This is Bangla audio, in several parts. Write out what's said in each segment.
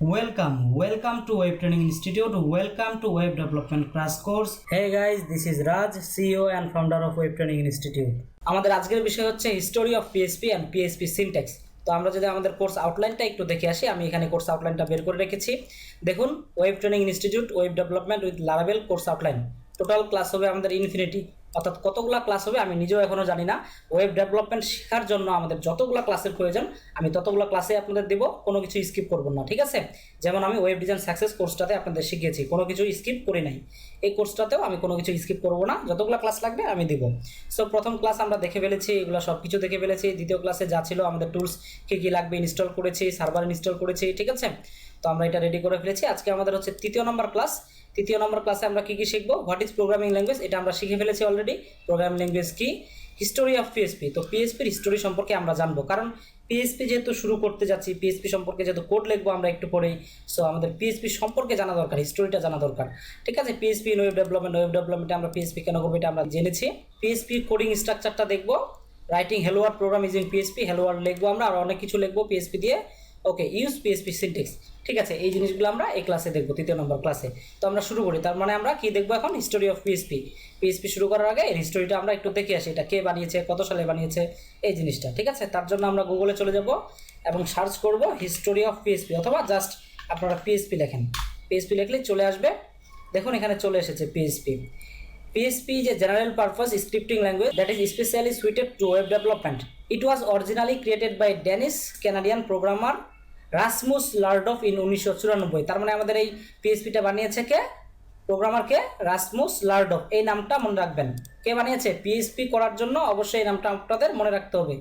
Welcome, welcome to Web Training Institute. Welcome to Web Development Crash Course. Hey guys, this is Raj, CEO and founder of Web Training Institute. আমাদের আজকের বিষয় হচ্ছে history of PHP and PHP syntax তো আমরা যদি আমাদের কোর্স আউটলাইনটা একটু দেখে আসি আমি এখানে কোর্স আউটলাইনটা বের করে রেখেছি দেখুন web training institute web development with লারাবেল course outline total class হবে আমাদের ইনফিনিটি অর্থাৎ কতগুলো ক্লাস হবে আমি নিজেও এখনও জানি না। ওয়েব ডেভেলপমেন্ট শেখার জন্য আমাদের যতগুলো ক্লাসের প্রয়োজন, আমি ততগুলো ক্লাসে আপনাদের দেবো, কোনো কিছু স্কিপ করব না, ঠিক আছে? যেমন আমি ওয়েব ডিজাইন সাকসেস কোর্সটাতে আপনাদের শিখিয়েছি, কোনো কিছু স্কিপ করি নাই। এই কোর্সটাতেও আমি কোনো কিছু স্কিপ করব না, যতগুলো ক্লাস লাগবে আমি দিব। সো প্রথম ক্লাস আমরা দেখে ফেলেছি, এগুলো সব কিছু দেখে ফেলেছি। দ্বিতীয় ক্লাসে যা ছিল, আমাদের টুলস কী কী লাগবে ইনস্টল করেছি সার্ভার ইনস্টল করেছি, ঠিক আছে? তো আমরা এটা রেডি করে ফেলেছি। আজকে আমাদের হচ্ছে তৃতীয় নম্বর ক্লাস তৃতীয় নম্বর ক্লাসে আমরা কী কী শিখব হোয়াট ইজ প্রোগ্রামিং ল্যাঙ্গুয়েজ এটা আমরা শিখে ফেলেছি অলরেডি প্রোগ্রামিং ল্যাঙ্গুয়েজ কি হিস্টোরি অফ পিএসপি তো পিএসপির হিস্টোরি সম্পর্কে আমরা জানব কারণ পিএসপি যেহেতু শুরু করতে যাচ্ছি পিএসপি সম্পর্কে যেহেতু কোড লিখব আমরা একটু পরেই সো আমাদের পিএসপি সম্পর্কে জানা দরকার হিস্টোরিটা জানা দরকার ঠিক আছে পিএসপি ওয়েব ডেভেলপমেন্ট ওয়েব ডেভেলপমেন্টে আমরা পিএসপি কেন করব এটা আমরা জেনেছি পিএসপি কোডিং স্ট্রাকচারটা দেখব writing hello world program using PHP hello world লিখব আমরা আর অনেক কিছু লিখব পিএসপি দিয়ে ওকে ইউজ পিএসপি সিনটেক্স ঠিক আছে? এই জিনিসগুলো আমরা এই ক্লাসে দেখব, তৃতীয় নম্বর ক্লাসে তো আমরা শুরু করি। তার মানে আমরা কি দেখব এখন? হিস্টোরি অফ পিএসপি পিএসপি শুরু করার আগে এর হিস্টোরিটা আমরা একটু দেখে আসি, এটা কে বানিয়েছে, কত সালে বানিয়েছে, এই জিনিসটা, ঠিক আছে? তার জন্য আমরা গুগলে চলে যাব এবং সার্চ করব হিস্টোরি অফ পিএসপি অথবা জাস্ট আপনারা পিএসপি লেখেন। পিএসপি লিখলেই চলে আসবে। দেখুন, এখানে চলে এসেছে PHP is a general purpose scripting language that is especially suited to web development. It was originally created by Danish, Canadian programmer Rasmus Lerdorf in উনিশশো চুরানব্বই। তার মানে আমাদের এই পিএসপিটা বানিয়েছে কে? প্রোগ্রামার কে? রাসমুস লার্ডফ এই নামটা মনে রাখবেন। কে বানিয়েছে? পিএসপি করার জন্য অবশ্যই এই নামটা আপনাদের মনে রাখতে হবে।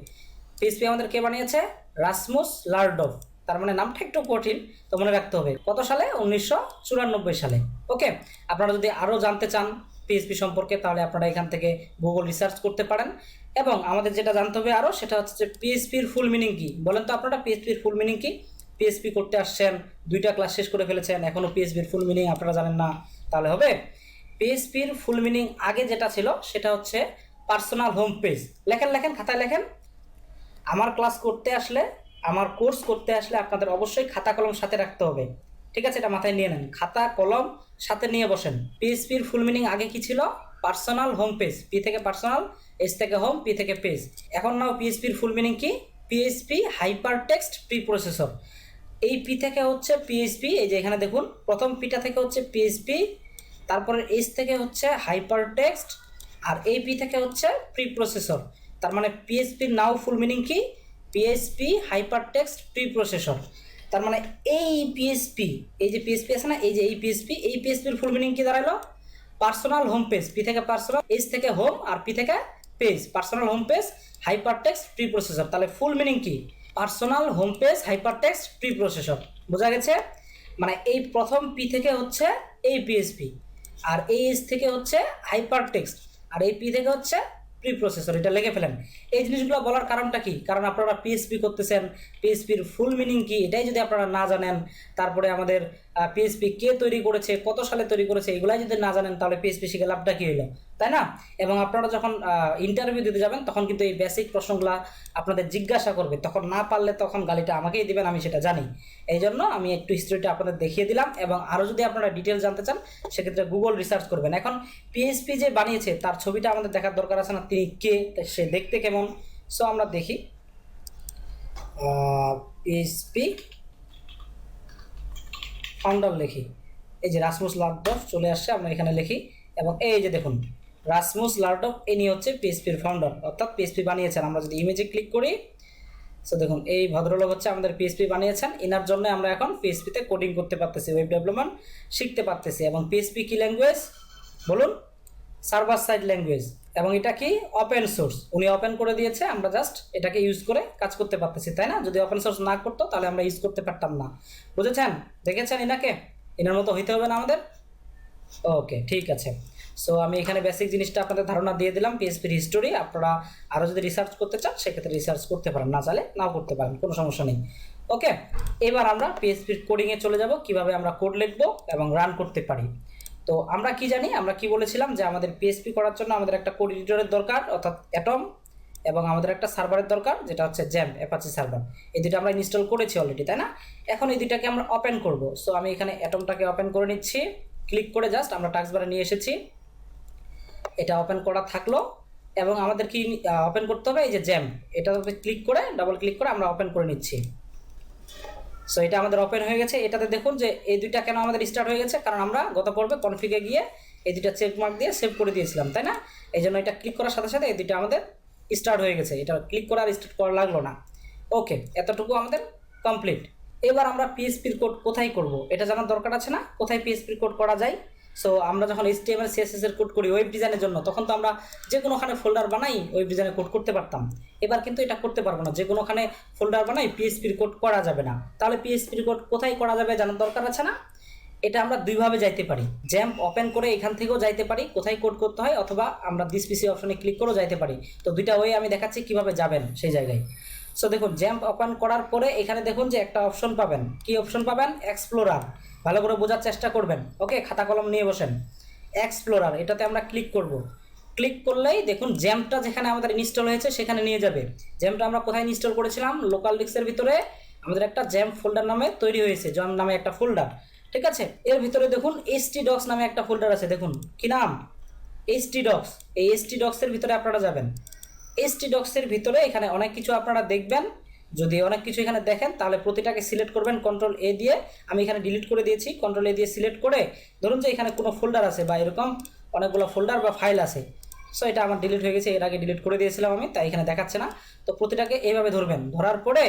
পিএসপি আমাদের কে বানিয়েছে? রাসমুস লার্ডফ তার মানে নামটা একটু কঠিন, তো মনে রাখতে হবে। কত সালে? উনিশশো চুরানব্বই সালে। ওকে, আপনারা যদি আরও জানতে চান পিএসপি সম্পর্কে, তাহলে আপনারা এখান থেকে গুগল রিসার্চ করতে পারেন। এবং আমাদের যেটা জানতে হবে আরও সেটা হচ্ছে যে পিএসপির ফুল মিনিং কী? বলেন তো আপনারা পিএসপির ফুল মিনিং কি? পিএসপি করতে আসছেন, দুইটা ক্লাস শেষ করে ফেলেছেন এখনও পিএসপির ফুল মিনিং আপনারা জানেন না, তাহলে হবে? পিএসপির ফুল মিনিং আগে যেটা ছিল, সেটা হচ্ছে পার্সোনাল হোম পেজ লেখেন লেখেন, খাতায় লেখেন। আমার ক্লাস করতে আসলে, আমার কোর্স করতে আসলে আপনাদের অবশ্যই খাতা কলম সাথে রাখতে হবে। ঠিক আছে, এটা মাথায় নিয়ে নেন। খাতা, কলম সাথে নিয়ে বসেন। পিএসপির ফুল মিনিং আগে কি ছিল? পার্সোনাল হোম পেজ পি থেকে পার্সোনাল এস থেকে হোম পি থেকে পেজ এখন নাও পিএসপির ফুল মিনিং কি? PHP hypertext preprocessor এই পি থেকে হচ্ছে পিএসপি এই যে এখানে দেখুন, প্রথম পিটা থেকে হচ্ছে পিএসপি তারপরে এস থেকে হচ্ছে হাইপার টেক্সট আর এই পি থেকে হচ্ছে প্রি প্রসেসর তার মানে পিএসপির নাও ফুল মিনিং কি? PHP hypertext preprocessor তার মানে এই পিএসপি এই যে পিএসপি আছে না, এই যে এই পিএসপি এই পিএসপির ফুল মিনিং কি দাঁড়াল? পার্সোনাল হোম পেজ পি থেকে পার্সোনাল এস থেকে হোম আর পি থেকে page personal home page hypertext preprocessor তাহলে ফুল মিনিং কি? Personal home page hypertext preprocessor বোঝা গেছে? মানে এই প্রথম পি থেকে হচ্ছে এই পিএসপি আর এই এস থেকে হচ্ছে হাইপার টেক্সট আর এই পি থেকে হচ্ছে প্রি প্রসেসর এটা লেগে ফেলেন। এই জিনিসগুলো বলার কারণটা কি? কারণ আপনারা পিএসপি করতেছেন পিএসপির ফুল মিনিং কি? এটাই যদি আপনারা না জানেন, তারপরে আমাদের পিএসপি কে তৈরি করেছে, কত সালে তৈরি করেছে, এগুলাই যদি না জানেন, তাহলে পিএসপি শিখে লাভটা কী হলো তাই না? এবং আপনারা যখন ইন্টারভিউ দিতে যাবেন, তখন কিন্তু এই বেসিক প্রশ্নগুলো আপনাদের জিজ্ঞাসা করবে। তখন না পারলে তখন গালিটা আমাকেই দিবেন, আমি সেটা জানি। এই জন্য আমি একটু হিস্ট্রিটা আপনাদের দেখিয়ে দিলাম এবং আরও যদি আপনারা ডিটেল জানতে চান, সেক্ষেত্রে গুগল রিসার্চ করবেন। এখন পিএসপি যে বানিয়েছে, তার ছবিটা আমাদের দেখার দরকার আছে না, তিনি কে সে দেখতে কেমন? সো আমরা দেখি। পিএসপি ফাউন্ডার লিখি। এই যে রাসমুস লার্ডফ চলে আসছে, আমরা এখানে লিখি। এবং এই যে দেখুন, রাসমুস লার্ডফ ইনি হচ্ছে পিএসপির ফাউন্ডার, অর্থাৎ পিএসপি বানিয়েছেন। আমরা যদি ইমেজে ক্লিক করি সো দেখুন, এই ভদ্রলোক হচ্ছে আমাদের পিএসপি বানিয়েছেন। এনার জন্য আমরা এখন পিএসপিতে কোডিং করতে পারতেছি ওয়েব ডেভেলপমেন্ট শিখতে পারতেছি। এবং পিএসপি কী ল্যাঙ্গুয়েজ বলুন সার্ভার সাইড ল্যাঙ্গুয়েজ এবং এটা কি ওপেন সোর্স উনি ওপেন করে দিয়েছে, আমরা জাস্ট এটাকে ইউজ করে কাজ করতে পারতেছি, তাই না? যদি ওপেন সোর্স না করতো, তাহলে আমরা ইউজ করতে পারতাম না। বুঝেছেন? দেখেছেন এনাকে? এনার মতো হইতে হবে না আমাদের? ওকে ঠিক আছে। সো আমি এখানে বেসিক জিনিসটা আপনাদের ধারণা দিয়ে দিলাম পিএসপির হিস্টোরি আপনারা আরও যদি রিসার্চ করতে চান, সেক্ষেত্রে রিসার্চ করতে পারেন, না চালে নাও করতে পারেন, কোনো সমস্যা নেই। ওকে এবার আমরা পিএসপির কোডিংয়ে চলে যাব, কীভাবে আমরা কোড লিখব এবং রান করতে পারি। তো আমরা কি জানি? আমরা কি বলেছিলাম যে আমাদের পিএসপি করার জন্য আমাদের একটা কোড এডিটরের দরকার, অর্থাৎ অ্যাটম এবং আমাদের একটা সার্ভারের দরকার, যেটা হচ্ছে জ্যাম অ্যাপাচি সার্ভার এই দুটো আমরা ইনস্টল করেছি অলরেডি তাই না? এখন এই দুটাকে আমরা ওপেন করব। সো আমি এখানে অ্যাটমটাকে ওপেন করে নিচ্ছি। ক্লিক করে জাস্ট আমরা টাস্ক বারে নিয়ে এসেছি। এটা ওপেন করা থাকল। এবং আমাদের কি ওপেন করতে হবে? এই যে জ্যাম এটা ক্লিক করে ডাবল ক্লিক করে আমরা ওপেন করে নিচ্ছি। সো এটা আমাদের ওপেন হয়ে গেছে। এটাতে দেখুন যে এই দুইটা কেন আমাদের স্টার্ট হয়ে গেছে। কারণ আমরা গত পর্বে কনফিগে গিয়ে এই দুইটা চেক মার্ক দিয়ে সেভ করে দিয়েছিলাম, তাই না? এই জন্য এটা ক্লিক করার সাথে সাথে এই দুইটা আমাদের স্টার্ট হয়ে গেছে। এটা ক্লিক করা আর স্টার্ট করা লাগল না। ওকে এতটুকু আমাদের কমপ্লিট এবার আমরা পিএসপির কোড কোথায় করব? এটা জানার দরকার আছে না? কোথায় পিএসপির কোড করা যায়? সো আমরা যখন এইচটিএমএল সিএসএস এর কোড করি ওয়েব ডিজাইনের জন্য, তখন তো আমরা যে কোনোখানে ফোল্ডার বানাই ওয়েব ডিজাইনের কোড করতে পারতাম। এবার কিন্তু এটা করতে পারব না। যে কোনোখানে ফোল্ডার বানাই পিএসপির কোড করা যাবে না। তাহলে পিএসপির কোড কোথায় করা যাবে জানার দরকার আছে না? এটা আমরা দুইভাবে যাইতে পারি। জ্যাম্প ওপেন করে এখান থেকেও যাইতে পারি, কোথায় কোড করতে হয়, অথবা আমরা দিস পিসি অপশনে ক্লিক করেও যাইতে পারি। তো দুইটা ওয়ে আমি দেখাচ্ছি কীভাবে যাবেন সেই জায়গায়। সো দেখুন জ্যাম্প ওপেন করার পরে এখানে দেখুন যে একটা অপশন পাবেন। কি অপশন পাবেন? এক্সপ্লোরার ভালো করে বোঝার চেষ্টা করবেন। ওকে, খাতা কলম নিয়ে বসেন। এক্সপ্লোরার এটাতে আমরা ক্লিক করব। ক্লিক করলেই দেখুন জ্যামটা যেখানে আমাদের ইনস্টল হয়েছে সেখানে নিয়ে যাবে। জ্যামটা আমরা কোথায় ইনস্টল করেছিলাম? লোকাল ডিস্কের ভিতরে আমাদের একটা জ্যাম ফোল্ডার নামে তৈরি হয়েছে, জ্যাম নামে একটা ফোল্ডার ঠিক আছে? এর ভিতরে দেখুন এসটি ডক্স নামে একটা ফোল্ডার আছে, দেখুন। কি নাম? এসটি ডক্স এই এসটি ডক্সের ভিতরে আপনারা যাবেন। এসটি ডক্সের ভিতরে এখানে অনেক কিছু আপনারা দেখবেন। যদি অনেক কিছু এখানে দেখেন, তাহলে প্রতিটাকে সিলেক্ট করবেন কন্ট্রোল এ দিয়ে। আমি এখানে ডিলিট করে দিয়েছি কন্ট্রোল এ দিয়ে সিলেক্ট করে, ধরুন যে এখানে কোনো ফোল্ডার আছে বা এরকম অনেকগুলো ফোল্ডার বা ফাইল আছে। সো এটা আমার ডিলিট হয়ে গেছে, এর আগে ডিলিট করে দিয়েছিলাম আমি, তাই এখানে দেখাচ্ছে না। তো প্রতিটাকে এইভাবে ধরবেন, ধরার পরে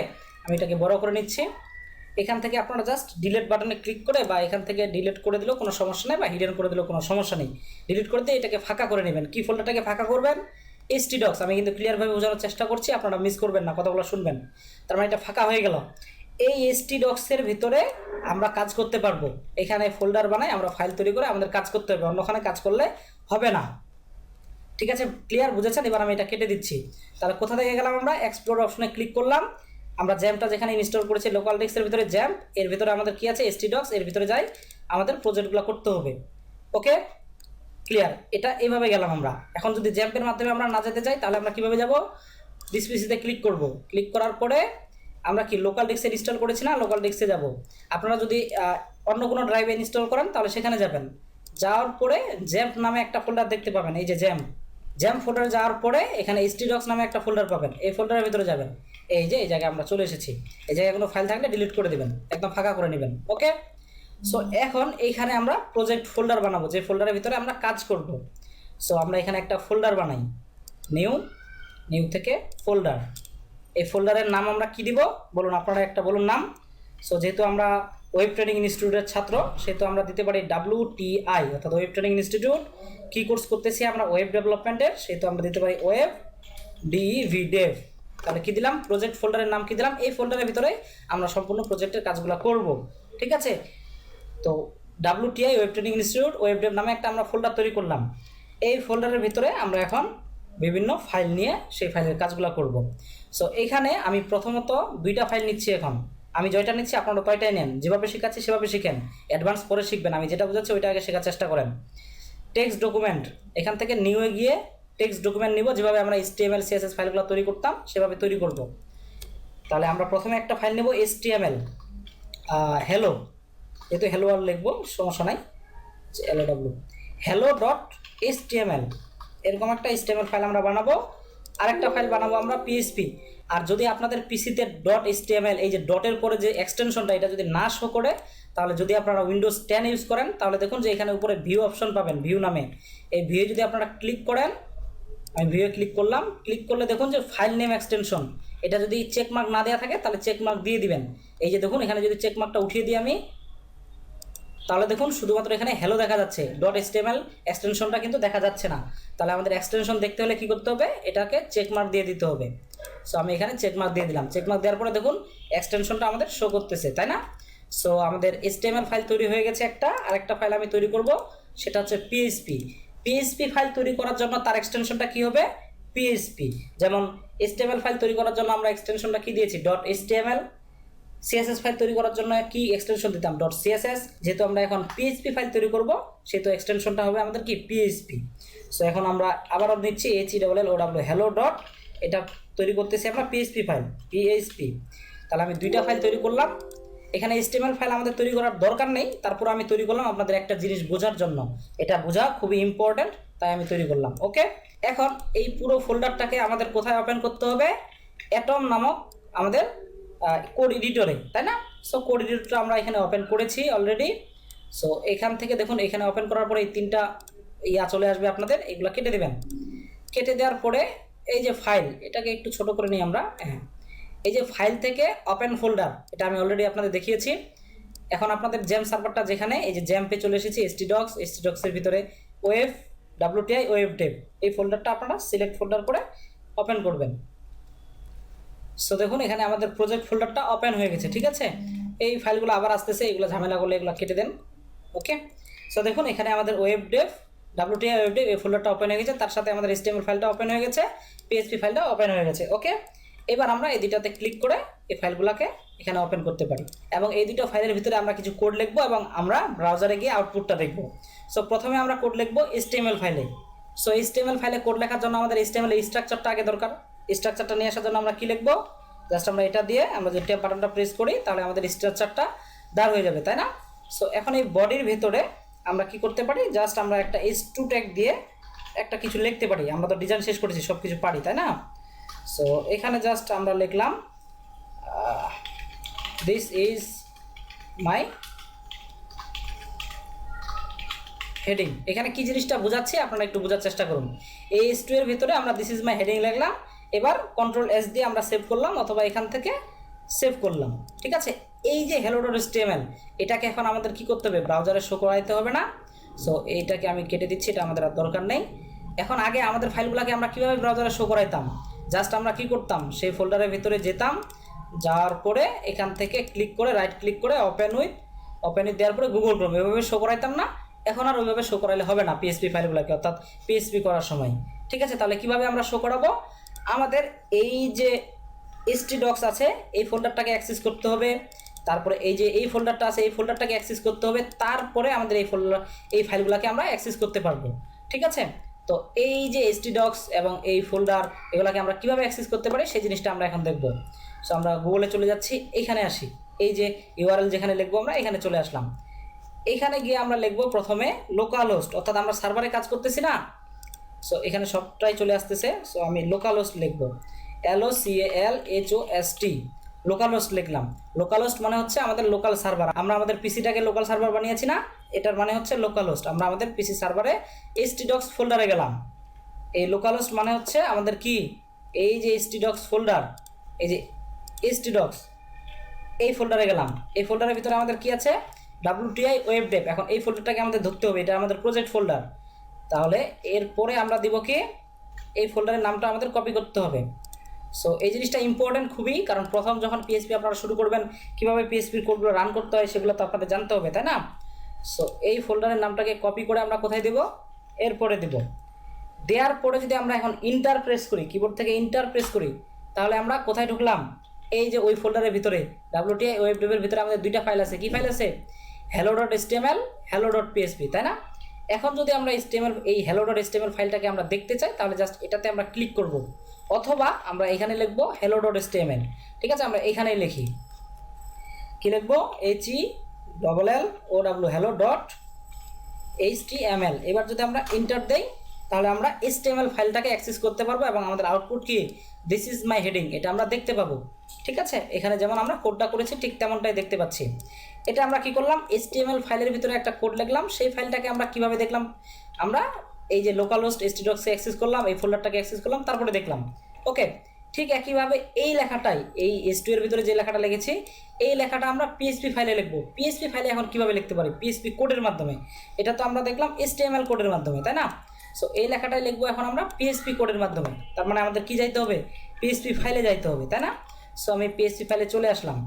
আমি এটাকে বড় করে নিচ্ছি। এখান থেকে আপনারা জাস্ট ডিলিট বাটনে ক্লিক করে বা এখান থেকে ডিলিট করে দিলেও কোনো সমস্যা নেই বা হিডেন করে দিলেও কোনো সমস্যা নেই। ডিলিট করে দিয়ে এটাকে ফাঁকা করে নেবেন। কি ফোল্ডারটাকে ফাঁকা করবেন? এসটি ডক্স আমি কিন্তু ক্লিয়ারভাবে বোঝানোর চেষ্টা করছি, আপনারা মিস করবেন না, কথাগুলো শুনবেন। তার মানে এটা ফাঁকা হয়ে গেল। এই এসটি ডক্সের ভিতরে আমরা কাজ করতে পারব। এখানে ফোল্ডার বানাই, আমরা ফাইল তৈরি করে আমাদের কাজ করতে হবে, অন্যখানে কাজ করলে হবে না। ঠিক আছে? ক্লিয়ার বুঝেছেন? এবার আমি এটা কেটে দিচ্ছি। তাহলে কোথা থেকে গেলাম আমরা? এক্সপ্লোর অপশনে ক্লিক করলাম। আমরা জ্যামটা যেখানে ইনস্টল করেছি লোকাল ডিস্কের ভিতরে জ্যাম্প এর ভিতরে আমাদের কি আছে? এসটি ডক্স এর ভিতরে যাই আমাদের প্রজেক্টগুলো করতে হবে। ওকে ক্লিয়ার এটা এইভাবে গেলাম আমরা। এখন যদি জ্যাম্পের মাধ্যমে আমরা না যেতে চাই, তাহলে আমরা কীভাবে যাব? ডিসপিসিতে ক্লিক করব। ক্লিক করার পরে আমরা কি লোকাল ডিস্কে ইনস্টল করেছি না? লোকাল ডিস্কে যাব। আপনারা যদি অন্য কোনো ড্রাইভে ইনস্টল করেন, তাহলে সেখানে যাবেন। যাওয়ার পরে জ্যাম্প নামে একটা ফোল্ডার দেখতে পাবেন। এই যে জ্যাম্প জ্যাম্প ফোল্ডারে যাওয়ার পরে এখানে এসটি ডক্স নামে একটা ফোল্ডার পাবেন। এই ফোল্ডারের ভিতরে যাবেন। এই যে, এই জায়গায় আমরা চলে এসেছি। এই জায়গায় কোনো ফাইল থাকলে ডিলিট করে দেবেন। একদম ফাঁকা করে নেবেন। ওকে সো এখন এইখানে আমরা প্রজেক্ট ফোল্ডার বানাবো, যে ফোল্ডারের ভিতরে আমরা কাজ করব। সো আমরা এখানে একটা ফোল্ডার বানাই। নিউ নিউ থেকে ফোল্ডার এই ফোল্ডারের নাম আমরা কি দিব? বলুন আপনারা একটা বলুন নাম। সো যেহেতু আমরা ওয়েব ট্রেনিং ইনস্টিটিউটের ছাত্র, সেহেতু আমরা দিতে পারি ডাব্লিউ টিআই অর্থাৎ ওয়েব ট্রেনিং ইনস্টিটিউট কী কোর্স করতেছি আমরা? ওয়েব ডেভেলপমেন্টের সেহেতু আমরা দিতে পারি ওয়েব ডিভি ডেভ তাহলে কী দিলাম? প্রজেক্ট ফোল্ডারের নাম কী দিলাম? এই ফোল্ডারের ভিতরে আমরা সম্পূর্ণ প্রজেক্টের কাজগুলো করব। ঠিক আছে? তো WTI web training institute web dev নামে একটা আমরা ফোল্ডার তৈরি করলাম। এই ফোল্ডারের ভিতরে আমরা এখন বিভিন্ন ফাইল নিয়ে সেই ফাইলের কাজগুলো করব। সো এখানে আমি প্রথমত দুইটা ফাইল নিচ্ছি এখন। আমি জয়টা নিচ্ছি, আপনারা কয়টাই নেন? যেভাবে শেখাচ্ছি সেভাবে শিখেন। অ্যাডভান্স পরে শিখবেন। আমি যেটা বোঝাচ্ছি ওইটা আগে শেখার চেষ্টা করেন। টেক্সট ডকুমেন্ট এখান থেকে নিউয়ে গিয়ে টেক্সট ডকুমেন্ট নিব। যেভাবে আমরা HTML CSS ফাইলগুলো তৈরি করতাম, সেভাবে তৈরি করব। তাহলে আমরা প্রথমে একটা ফাইল নেব HTML হ্যালো যেহেতু হ্যালো আর লিখব, সমস্যা নাই L W hello dot S T M L এরকম একটা এইচটিএমএল ফাইল আমরা বানাবো, আরেকটা ফাইল বানাবো আমরা পিএসপি আর যদি আপনাদের পিসিতে ডট এইচটিএমএল এই যে ডটের পরে যে এক্সটেনশনটা এটা যদি না শো করে, তাহলে যদি আপনারা উইন্ডোজ টেন ইউজ করেন, তাহলে দেখুন যে এখানে উপরে ভিউ অপশন পাবেন ভিউ নামে। এই ভিউ যদি আপনারা ক্লিক করেন, আমি ভিউ ক্লিক করলাম ক্লিক করলে দেখুন যে ফাইল নেম এক্সটেনশন এটা যদি চেকমার্ক না দেওয়া থাকে, তাহলে চেক মার্ক দিয়ে দিবেন। এই যে দেখুন, এখানে যদি চেক মার্কটা উঠিয়ে দিই আমি তাহলে দেখুন, শুধুমাত্র এখানে হ্যালো দেখা যাচ্ছে। ডট এসটিএমএল এক্সটেনশনটা কিন্তু দেখা যাচ্ছে না। তাহলে আমাদের এক্সটেনশন দেখতে হলে কি করতে হবে? এটাকে চেক মার্ক দিয়ে দিতে হবে। সো আমি এখানে চেক মার্ক দিয়ে দিলাম। চেক মার্ক দেওয়ার পরে দেখুন এক্সটেনশনটা আমাদের শো করতেছে, তাই না? সো আমাদের এসটিএমএল ফাইল তৈরি হয়ে গেছে একটা। আরেকটা ফাইল আমি তৈরি করব, সেটা হচ্ছে পিএইচপি পিএইচপি ফাইল তৈরি করার জন্য তার এক্সটেনশনটা কি হবে? পিএইচপি যেমন এসটিএমএল ফাইল তৈরি করার জন্য আমরা এক্সটেনশনটা কি দিয়েছি? ডট এসটিএমএল সিএসএস ফাইল তৈরি করার জন্য কি এক্সটেনশন দিতাম? ডট সিএসএস যেহেতু আমরা এখন পিএইচপি ফাইল তৈরি করব, সেহেতু এক্সটেনশনটা হবে আমাদের কি? পিএইচপি সো এখন আমরা আবারও নিচ্ছি H double L O W hello dot এটা তৈরি করতেছি আমরা পিএইচপি ফাইল পিএইচপি তাহলে আমি দুইটা ফাইল তৈরি করলাম। এখানে HTML ফাইল আমাদের তৈরি করার দরকার নেই, তারপর আমি তৈরি করলাম আপনাদের একটা জিনিস বোঝার জন্য। এটা বোঝা খুবই ইম্পর্ট্যান্ট তাই আমি তৈরি করলাম ওকে এখন এই পুরো ফোল্ডারটাকে আমাদের কোথায় ওপেন করতে হবে? অ্যাটম নামক আমাদের কোড এডিটরে তাই না? সো কোড এডিটরটা আমরা এখানে ওপেন করেছি অলরেডি সো এখান থেকে দেখুন, এখানে ওপেন করার পরে এই তিনটা ইয়া চলে আসবে আপনাদের, এগুলো কেটে দেবেন। কেটে দেওয়ার পরে এই যে ফাইল এটাকে একটু ছোট করে নিই আমরা। হ্যাঁ। এই যে ফাইল থেকে ওপেন ফোল্ডার এটা আমি অলরেডি আপনাদের দেখিয়েছি। এখন আপনাদের জ্যাম সার্ভারটা যেখানে, এই যে জ্যাম্পে চলে এসেছি এসটি ডক্স এসটি ডক্সের ভিতরে ওয়েব ডাব্লিউটিআই ওয়েব ডেভ এই ফোল্ডারটা আপনারা সিলেক্ট ফোল্ডার করে ওপেন করবেন। সো দেখুন, এখানে আমাদের প্রজেক্ট ফোল্ডারটা ওপেন হয়ে গেছে, ঠিক আছে? এই ফাইলগুলো আবার আসতেছে এগুলো ঝামেলা করলে এগুলো কেটে দেন ওকে সো দেখুন, এখানে আমাদের ওয়েব ডেভ ডাব্লিউটিআই ওয়েব ডেভ এই ফোল্ডারটা ওপেন হয়ে গেছে, তার সাথে আমাদের এসটিএমএল ফাইলটা ওপেন হয়ে গেছে পিএইচপি ফাইলটা ওপেন হয়ে গেছে ওকে এবার আমরা এই দুটাতে ক্লিক করে এই ফাইলগুলোকে এখানে ওপেন করতে পারি। এবং এই দুটো ফাইলের ভিতরে আমরা কিছু কোড লিখব এবং আমরা ব্রাউজারে গিয়ে আউটপুটটা দেখব। সো প্রথমে আমরা কোড লিখব এসটিএমএল ফাইলে সো এসটিএমএল ফাইলে কোড লেখার জন্য আমাদের এসটিএমএল স্ট্রাকচারটা আগে দরকার। স্ট্রাকচারটা নিয়ে আসার জন্য আমরা কি লিখব? জাস্ট আমরা এটা দিয়ে আমরা যদি ট্যাব বাটনটা প্রেস করি, তাহলে আমাদের স্ট্রাকচারটা দাঁড় হয়ে যাবে, তাই না? সো এখন এই বডির ভেতরে আমরা কি করতে পারি? জাস্ট আমরা একটা এস টু ট্যাগ দিয়ে একটা কিছু লিখতে পারি। আমরা তো ডিজাইন শেষ করেছি সব কিছু পারি, তাই না? সো এখানে জাস্ট আমরা লিখলাম দিস ইজ মাই হেডিং এখানে কি জিনিসটা বোঝাচ্ছি? আপনারা একটু বোঝার চেষ্টা করুন। এই টু এর ভিতরে আমরা দিস ইজ মাই হেডিং লিখলাম। এবার কন্ট্রোল এস দিয়ে আমরা সেভ করলাম অথবা এখান থেকে সেভ করলাম। ঠিক আছে? এই যে হ্যালো ডট এসটিএমএল এটাকে এখন আমাদের কি করতে হবে? ব্রাউজারে শো করাইতে হবে না। সো এইটাকে আমি কেটে দিচ্ছি, এটা আমাদের আর দরকার নেই। এখন আগে আমাদের ফাইলগুলোকে আমরা কীভাবে ব্রাউজারে শো করাইতাম? জাস্ট আমরা কি করতাম? সেই ফোল্ডারের ভিতরে যেতাম, যাওয়ার পরে এখান থেকে ক্লিক করে রাইট ক্লিক করে ওপেন উইথ ওপেন উইথ দেওয়ার পরে গুগল ক্রোম এভাবে শো করাইতাম না। এখন আর ওইভাবে শো করাইলে হবে না পিএসপি ফাইলগুলোকে, অর্থাৎ পিএসপি করার সময়। ঠিক আছে? তাহলে কীভাবে আমরা শো করাবো? আমাদের এই যে এসটি ডক্স আছে, এই ফোল্ডারটাকে অ্যাক্সেস করতে হবে। তারপরে এই যে এই ফোল্ডারটা আছে, এই ফোল্ডারটাকে অ্যাক্সেস করতে হবে। তারপরে আমাদের এই ফোল্ডার এই ফাইলগুলোকে আমরা অ্যাক্সেস করতে পারব। ঠিক আছে? তো এই যে এসটি ডক্স এবং এই ফোল্ডার এগুলোকে আমরা কীভাবে অ্যাক্সেস করতে পারি, সেই জিনিসটা আমরা এখন দেখব। সো আমরা গুগলে চলে যাচ্ছি, এখানে আসি। এই যে ইউআরএল যেখানে লিখব আমরা, এখানে চলে আসলাম। এখানে গিয়ে আমরা লিখব প্রথমে লোকাল হোস্ট অর্থাৎ আমরা সার্ভারে কাজ করতেছি না। সো এখানে সবটাই চলে আসতেছে। সো আমি লোকাল হোস্ট লিখব। L O C L H O S T localhost লিখলাম। লোকাল হোস্ট মানে হচ্ছে আমাদের লোকাল সার্ভার আমরা আমাদের পিসিটাকে লোকাল সার্ভার বানিয়েছি না? এটার মানে হচ্ছে লোকাল হোস্ট আমরা আমাদের পিসি সার্ভারে ডক্স ফোল্ডারে গেলাম। এই লোকাল হোস্ট মানে হচ্ছে আমাদের কি? এই যে ডক্স ফোল্ডার এই যে ডক্স এই ফোল্ডারে গেলাম। এই ফোল্ডারের ভিতরে আমাদের কি আছে? ডাব্লিউটিআই ওয়েব ডেপ এখন এই ফোল্ডারটাকে আমাদের ধরতে হবে। এটা আমাদের প্রজেক্ট ফোল্ডার তাহলে এরপরে আমরা দিব কি? এই ফোল্ডারের নামটা আমাদের কপি করতে হবে। সো এই জিনিসটা ইম্পর্টেন্ট খুবই, কারণ প্রথম যখন পিএসপি আপনারা শুরু করবেন, কীভাবে পিএসপির কোডগুলো রান করতে হয় সেগুলো তো আপনাদের জানতে হবে, তাই না? সো এই ফোল্ডারের নামটাকে কপি করে আমরা কোথায় দেব? এরপরে দেব। দেওয়ার পরে যদি আমরা এখন ইন্টার প্রেস করি কিবোর্ড থেকে ইন্টার প্রেস করি, তাহলে আমরা কোথায় ঢুকলাম? এই যে ওই ফোল্ডারের ভিতরে ডাব্লিউটিআই ওয়েব ডেভের ভিতরে আমাদের দুইটা ফাইল আছে। কি ফাইল আছে? Hello dot HTML hello dot PHP তাই না? এখন যদি আমরা এসটিএমএল এই হ্যালো ডট এসটিএমএল ফাইলটাকে আমরা দেখতে চাই, তাহলে জাস্ট এটাতে আমরা ক্লিক করব। অথবা আমরা এখানে লিখব হ্যালো ডট এসটিএমএল ঠিক আছে, আমরা এখানেই লিখি। কি লিখব? H E double L O W hello dot H T M L এবার যদি আমরা ইন্টার দেই, তাহলে আমরা এসটিএমএল ফাইলটাকে অ্যাক্সেস করতে পারব এবং আমাদের আউটপুট কি? দিস ইজ মাই হেডিং এটা আমরা দেখতে পাবো। ঠিক আছে, এখানে যেমন আমরা কোডটা করেছি, ঠিক তেমনটাই দেখতে পাচ্ছি। এটা আমরা কি করলাম? এসটিএমএল ফাইলের ভিতরে একটা কোড লিখলাম। সেই ফাইলটাকে আমরা কীভাবে দেখলাম? আমরা এই যে লোকাল হোস্ট এসটিডক্সে অ্যাক্সেস করলাম, এই ফোল্ডারটাকে অ্যাক্সেস করলাম, তারপরে দেখলাম। ওকে ঠিক একইভাবে এই লেখাটাই, এই এস টু এর ভিতরে যে লেখাটা লিখেছি, এই লেখাটা আমরা পিএসপি ফাইলে লিখব। পিএসপি ফাইলে এখন কীভাবে লিখতে পারি? পিএসপি কোডের মাধ্যমে। এটা তো আমরা দেখলাম এসটিএমএল কোডের মাধ্যমে, তাই না? সো এই লেখাটাই লিখব এখন আমরা পিএসপি কোডের মাধ্যমে। তার মানে আমাদের কি যাইতে হবে? পিএসপি ফাইলে যাইতে হবে, তাই না? সো আমি পিএসপি ফাইলে চলে আসলাম।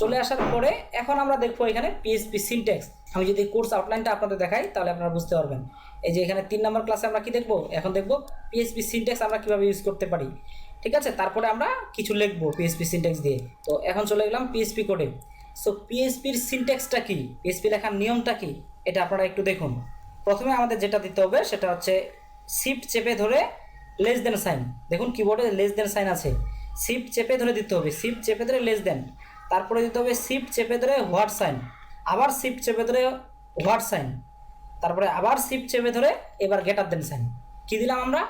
চলে আসার পরে এখন আমরা দেখব এখানে পিএসপি সিনটেক্স আমি যদি কোর্স আউটলাইনটা আপনাদের দেখাই, তাহলে আপনারা বুঝতে পারবেন। এই যে এখানে তিন নম্বর ক্লাসে আমরা কি দেখব? এখন দেখব পিএসপি সিনটেক্স আমরা কীভাবে ইউজ করতে পারি। ঠিক আছে? তারপরে আমরা কিছু লিখব পিএসপি সিনটেক্স দিয়ে। তো এখন চলে গেলাম পিএসপি কোডে সো পিএসপির সিনটেক্সটা কি? পিএসপি লেখার নিয়মটা কি? এটা আপনারা একটু দেখুন। প্রথমে আমাদের যেটা দিতে হবে, সেটা হচ্ছে শিফট চেপে ধরে লেস দেন সাইন দেখুন কিবোর্ডে লেস দেন সাইন আছে। শিফট চেপে ধরে দিতে হবে। শিফট চেপে ধরে লেস দেন তারপরে দিতে হবে শিফট চেপে ধরে হোয়াট সাইন আবার শিফট চেপে ধরে হোয়াট সাইন তারপরে আবার শিফট চেপে ধরে এবার গেটার দেন সাইন কি দিলাম আমরা?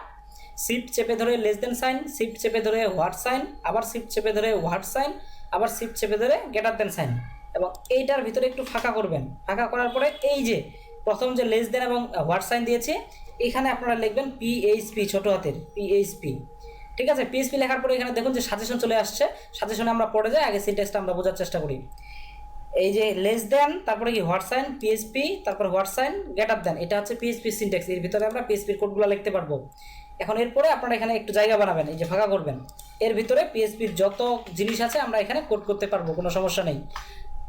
শিফট চেপে ধরে লেস দেন সাইন শিফট চেপে ধরে হোয়াট সাইন আবার শিফট চেপে ধরে হোয়াট সাইন আবার শিফট চেপে ধরে গেটার দেন সাইন এবং এইটার ভিতরে একটু ফাঁকা করবেন। ফাঁকা করার পরে এই যে প্রথম যে লেস দেন এবং হোয়াট সাইন দিয়েছে, এখানে আপনারা লিখবেন পিএইচপি ছোট হাতের পিএইচপি ঠিক আছে? পিএসপি লেখার পরে এখানে দেখুন যে সাজেশন চলে আসছে। সাজেশনে আমরা পড়ে যাই, আগে সিনটেক্সটা আমরা বোঝার চেষ্টা করি। এই যে লেস দেন তারপরে কি হোয়াট সাইন পিএসপি তারপর হোয়াট সাইন গেটার দেন এটা হচ্ছে পিএসপি সিনটেক্স এর ভিতরে আমরা পিএসপির কোডগুলো লিখতে পারব। এখন এরপরে আপনারা এখানে একটু জায়গা বানাবেন, এই যে ফাঁকা করবেন। এর ভিতরে পিএসপির যত জিনিস আছে আমরা এখানে কোড করতে পারব, কোনো সমস্যা নেই।